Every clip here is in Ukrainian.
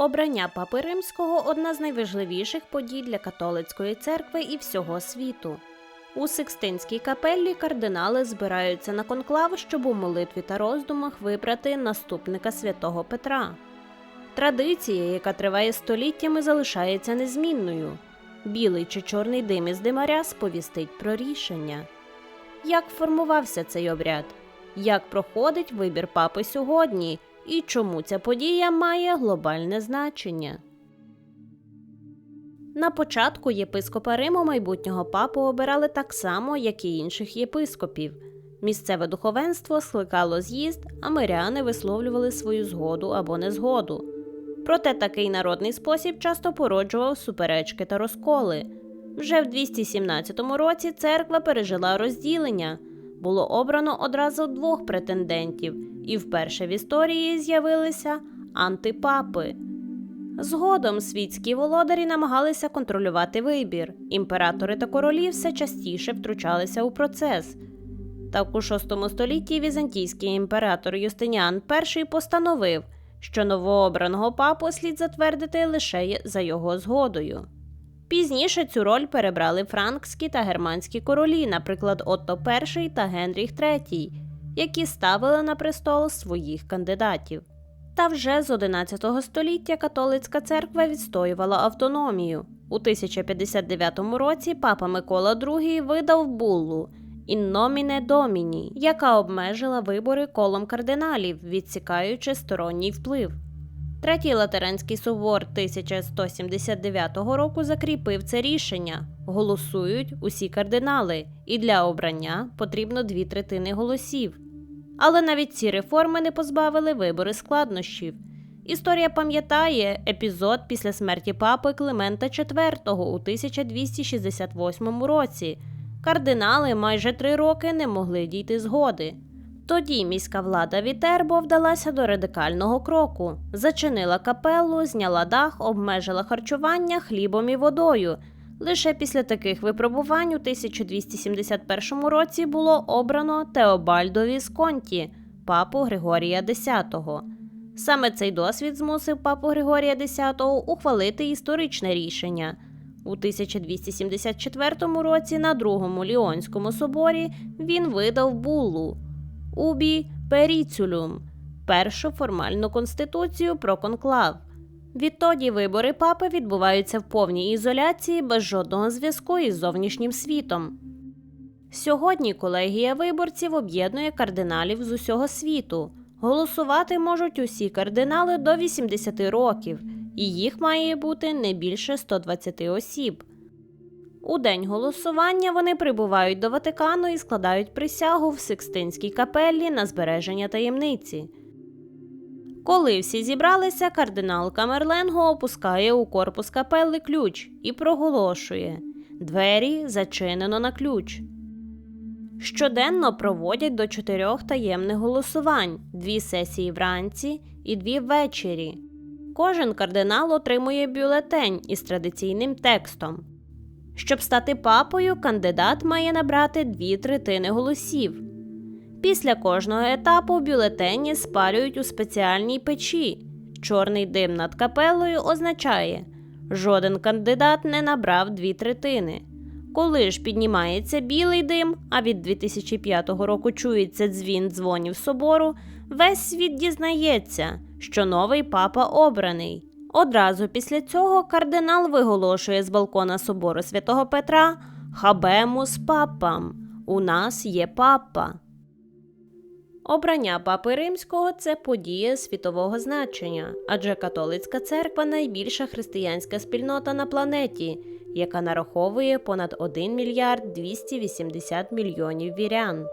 Обрання папи римського одна з найважливіших подій для католицької церкви і всього світу. У Сикстинській капеллі кардинали збираються на конклав, щоб у молитві та роздумах вибрати наступника святого Петра. Традиція, яка триває століттями, залишається незмінною. Білий чи чорний дим із димаря сповістить про рішення. Як формувався цей обряд? Як проходить вибір папи сьогодні? І чому ця подія має глобальне значення? На початку єпископа Риму майбутнього папу обирали так само, як і інших єпископів. Місцеве духовенство скликало з'їзд, а миряни висловлювали свою згоду або незгоду. Проте такий народний спосіб часто породжував суперечки та розколи. Вже в 217 році церква пережила розділення. Було обрано одразу двох претендентів, і вперше в історії з'явилися антипапи. Згодом світські володарі намагалися контролювати вибір. Імператори та королі все частіше втручалися у процес. Так у VI столітті візантійський імператор Юстиніан І постановив, що новообраного папу слід затвердити лише за його згодою. Пізніше цю роль перебрали франкські та германські королі, наприклад, Отто І та Генріх III, які ставили на престол своїх кандидатів. Та вже з 11 століття католицька церква відстоювала автономію. У 1059 році папа Микола II видав буллу «In nomine Domini», яка обмежила вибори колом кардиналів, відсікаючи сторонній вплив. Третій Латеранський собор 1179 року закріпив це рішення. Голосують усі кардинали, і для обрання потрібно дві третини голосів. Але навіть ці реформи не позбавили вибори складнощів. Історія пам'ятає епізод після смерті папи Климента IV у 1268 році. Кардинали майже три роки не могли дійти згоди. Тоді міська влада Вітербо вдалася до радикального кроку, зачинила капелу, зняла дах, обмежила харчування хлібом і водою. Лише після таких випробувань у 1271 році було обрано Теобальдо Вісконті, папу Григорія X. Саме цей досвід змусив папу Григорія X ухвалити історичне рішення. У 1274 році на Другому Ліонському соборі він видав буллу Убі Періцюлюм першу формальну конституцію про конклав. Відтоді вибори папи відбуваються в повній ізоляції без жодного зв'язку із зовнішнім світом. Сьогодні колегія виборців об'єднує кардиналів з усього світу. Голосувати можуть усі кардинали до 80 років, і їх має бути не більше 120 осіб. У день голосування вони прибувають до Ватикану і складають присягу в Сикстинській капеллі на збереження таємниці. Коли всі зібралися, кардинал Камерленго опускає у корпус капелли ключ і проголошує двері зачинено на ключ. Щоденно проводять до чотирьох таємних голосувань: дві сесії вранці і дві ввечері. Кожен кардинал отримує бюлетень із традиційним текстом. Щоб стати папою, кандидат має набрати дві третини голосів. Після кожного етапу бюлетені спалюють у спеціальній печі. Чорний дим над капелою означає, жоден кандидат не набрав дві третини. Коли ж піднімається білий дим, а від 2005 року чується дзвін дзвонів собору, весь світ дізнається, що новий папа обраний. Одразу після цього кардинал виголошує з балкона собору святого Петра Хабемус папам. У нас є папа. Обрання папи римського це подія світового значення, адже католицька церква найбільша християнська спільнота на планеті, яка нараховує понад 1 мільярд 280 мільйонів вірян.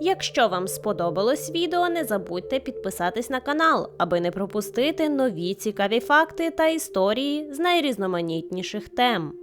Якщо вам сподобалось відео, не забудьте підписатись на канал, аби не пропустити нові цікаві факти та історії з найрізноманітніших тем.